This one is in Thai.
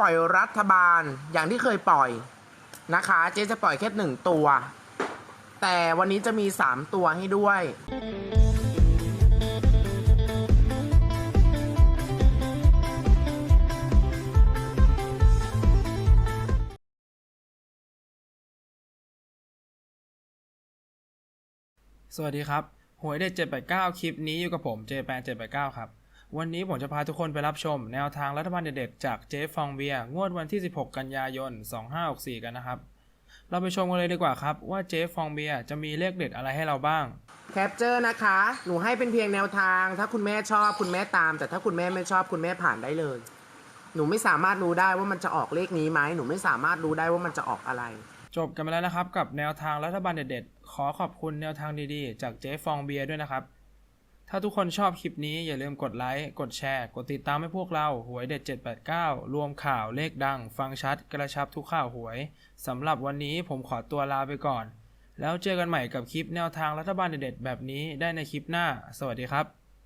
ปล่อยรัฐบาลอย่างที่เคยปล่อยนะคะ เจ๊จะปล่อยแค่หนึ่งตัว แต่วันนี้จะมีสามตัวให้ด้วยสวัสดีครับ หวยเด็ด789 คลิปนี้อยู่กับผมเจแปน789 ครับ วันนี้ผมจะพาทุกคนไปรับชม แนวทางรัฐบาลเด็ดๆจากเจ๊ฟองเบียร์งวดวันที่ 16 กันยายน 2564 กันนะครับ เราไปชมกันเลยดีกว่าครับ ว่าเจ๊ฟองเบียร์จะมีเลขเด็ดอะไรให้เราบ้าง แคปเจอร์นะคะ หนูให้เป็นเพียงแนวทาง ถ้าคุณแม่ชอบคุณแม่ตาม แต่ถ้าคุณแม่ไม่ชอบคุณแม่ผ่านได้เลย หนูไม่สามารถรู้ได้ว่ามันจะออกเลขนี้ไหมหนูไม่สามารถรู้ได้ว่ามันจะออกอะไร จบกันไปแล้วนะครับ กับแนวทางรัฐบาลเด็ดๆขอขอบคุณแนวทางดีๆ จากเจ๊ฟองเบียร์ด้วยนะครับ ถ้าทุกคนชอบคลิปนี้อย่าลืมกดไลค์ กดแชร์ กดติดตามให้พวกเรา หวยเด็ด 789 รวมข่าวเลขดัง ฟังชัด กระชับทุกข่าวหวย สำหรับวันนี้ผมขอตัวลาไปก่อน แล้วเจอกันใหม่กับคลิปแนวทางรัฐบาลเด็ดๆแบบนี้ได้ในคลิปหน้า สวัสดีครับ